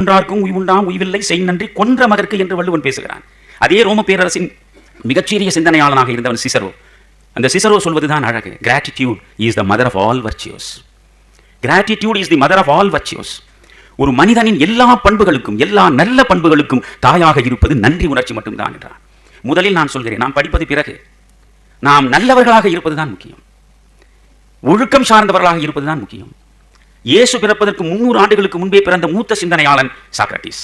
கொன்றார்க்கும் உய்வுண்டாம் உய்வில்லை. செய் நன்றி கொன்ற மகற்கு என்று வள்ளுவன் பேசுகிறான். அதே ரோம பேரரசின் மிகச்சிறிய சிந்தனையாளனாக இருந்தவன் சிசரோ. அந்த சிசரோ சொல்வதுதான் அழகு. Gratitude is the mother of all virtues gratitude is the mother of all virtues ஒரு மனிதனின் எல்லா பண்புகளுக்கும் எல்லா நல்ல பண்புகளுக்கும் தாயாக இருப்பது நன்றி உணர்ச்சி மட்டும்தான் என்றான். முதலில் நான் சொல்கிறேன் நாம் படிப்பது பிறகு. நாம் நல்லவர்களாக இருப்பதுதான் முக்கியம். ஒழுக்கம் சார்ந்தவர்களாக இருப்பதுதான் முக்கியம். இயேசு பிறப்பதற்கு முன்னூறு ஆண்டுகளுக்கு முன்பே பிறந்த மூத்த சிந்தனையாளன் சாக்ரட்டிஸ்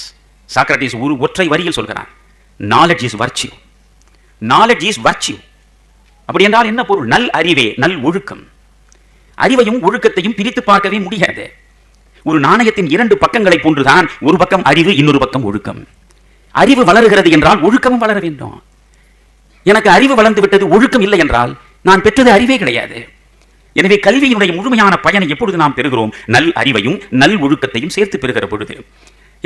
சாக்ரட்டிஸ் ஒரு ஒற்றை வரியில் சொல்கிறான். Knowledge is virtue knowledge is virtue அப்படி என்றால் என்ன பொருள்? நல் அறிவே நல் ஒழுக்கம். அறிவையும் ஒழுக்கத்தையும் பிரித்து பார்க்கவே முடியாது ஒரு நாணயத்தின் இரண்டு பக்கங்களை போன்றுதான் ஒரு பக்கம் அறிவு இன்னொரு பக்கம் ஒழுக்கம். அறிவு வளருகிறது என்றால் ஒழுக்கமும் வளர வேண்டும். எனக்கு அறிவு வளர்ந்து விட்டது ஒழுக்கம் இல்லை என்றால் நான் பெற்றது அறிவே கிடையாது. எனவே கல்வியினுடைய முழுமையான பயனை எப்பொழுது நாம் பெறுகிறோம்? நல் அறிவையும் நல் ஒழுக்கத்தையும் சேர்த்து பெறுகிற பொழுது.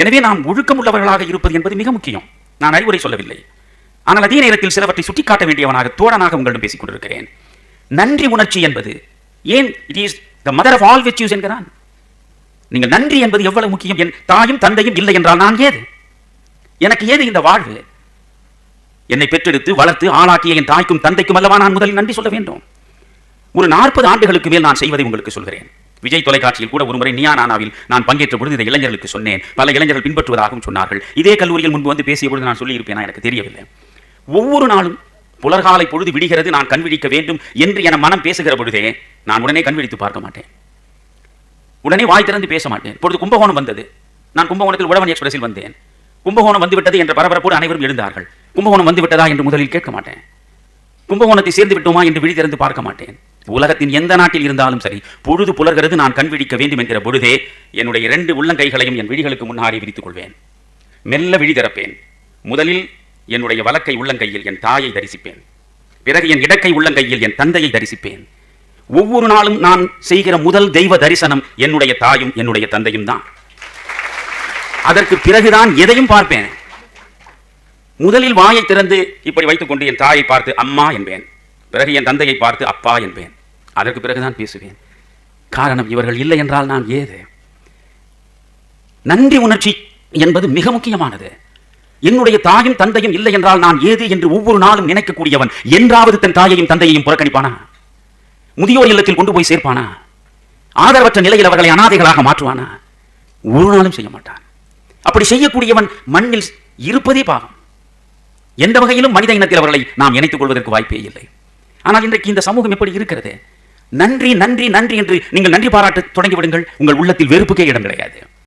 எனவே நாம் ஒழுக்கம் உள்ளவர்களாக இருப்பது என்பது மிக முக்கியம். நான் அறிவுரை சொல்லவில்லை. ஆனால் அதே நேரத்தில் சிலவற்றை சுட்டிக்காட்ட வேண்டியவனாக தோழனாக உங்களிடம் பேசிக் கொண்டிருக்கிறேன். நன்றி உணர்ச்சி என்பது ஏன் it is the mother of all which என்கிறான்? நீங்கள் நன்றி என்பது எவ்வளவு முக்கியம்? என் தாயும் தந்தையும் இல்லை என்றால் நான் ஏது? எனக்கு ஏது இந்த வாழ்வு? என்னை பெற்றெடுத்து வளர்த்து ஆளாக்கிய என் தாய்க்கும் தந்தைக்கும் அல்லவா நான் முதலில் நன்றி சொல்ல வேண்டும்? ஒரு நாற்பது ஆண்டுகளுக்கு மேல் நான் செய்வதை உங்களுக்கு சொல்கிறேன். விஜய் தொலைக்காட்சியில் கூட ஒருமுறை நியானானாவில் நான் பங்கேற்ற பொழுது இதை இளைஞர்களுக்கு சொன்னேன். பல இளைஞர்கள் பின்பற்றுவதாகவும் சொன்னார்கள். இதே கல்லூரியில் முன்பு வந்து பேசிய பொழுது நான் சொல்லியிருப்பேனா. எனக்கு தெரியவில்லை. ஒவ்வொரு நாளும் புலர்காலை பொழுது விடுகிறது நான் கண்விழிக்க வேண்டும் என்று என மனம் பேசுகிற பொழுதே நான் உடனே கண்விழித்து பார்க்க மாட்டேன். உடனே வாய் திறந்து பேச மாட்டேன். பொழுது கும்பகோணம் வந்தது. நான் கும்பகோணத்தில் உழவன் எக்ஸ்பிரஸில் வந்தேன். கும்பகோணம் வந்துவிட்டது என்ற பரபரப்போடு அனைவரும் எழுந்தார்கள். கும்பகோணம் வந்து விட்டதா என்று முதலில் கேட்க மாட்டேன். கும்பகோணத்தை சேர்ந்து விட்டோமா என்று விழி திறந்து பார்க்க மாட்டேன். உலகத்தின் எந்த நாட்டில் இருந்தாலும் சரி பொழுது புலர்கிறது நான் கண் விழிக்க வேண்டும் என்கிற பொழுதே என்னுடைய இரண்டு உள்ளங்கைகளையும் என் விழிகளுக்கு முன்னாடி விரித்துக் கொள்வேன். மெல்ல விழி திறப்பேன். முதலில் என்னுடைய வலக்கை உள்ளங்கையில் என் தாயை தரிசிப்பேன். பிறகு என் இடக்கை உள்ளங்கையில் என் தந்தையை தரிசிப்பேன். ஒவ்வொரு நாளும் நான் செய்கிற முதல் தெய்வ தரிசனம் என்னுடைய தாயும் என்னுடைய தந்தையும் தான். அதற்கு பிறகுதான் எதையும் பார்ப்பேன். முதலில் வாயை திறந்து இப்படி வைத்துக் கொண்டு என் தாயை பார்த்து அம்மா என்பேன். பிறகு என் தந்தையை பார்த்து அப்பா என்பேன். அதற்கு பிறகுதான் பேசுவேன். காரணம் இவர்கள் இல்லை என்றால் நான் ஏது? நன்றி உணர்ச்சி என்பது மிக முக்கியமானது. என்னுடைய தாயும் தந்தையும் இல்லை என்றால் நான் ஏது என்று ஒவ்வொரு நாளும் நினைக்கக்கூடியவன் என்றாவது தன் தாயையும் தந்தையையும் புறக்கணிப்பானா? முதியோர் இல்லத்தில் கொண்டு போய் சேர்ப்பானா? ஆதரவற்ற நிலையில் அவர்களை அனாதைகளாக மாற்றுவானா? ஒரு நாளும் செய்ய மாட்டான். அப்படி செய்யக்கூடியவன் மண்ணில் இருப்பதே பாவம். எந்த வகையிலும் மனித இனத்தில் அவர்களை நாம் இணைத்துக் கொள்வதற்கு வாய்ப்பே இல்லை. ஆனால் இன்றைக்கு இந்த சமூகம் எப்படி இருக்கிறது? நன்றி நன்றி நன்றி என்று நீங்கள் நன்றி பாராட்ட தொடங்கிவிடுங்கள். உங்கள் உள்ளத்தில் வெறுப்புக்கே இடம் கிடையாது.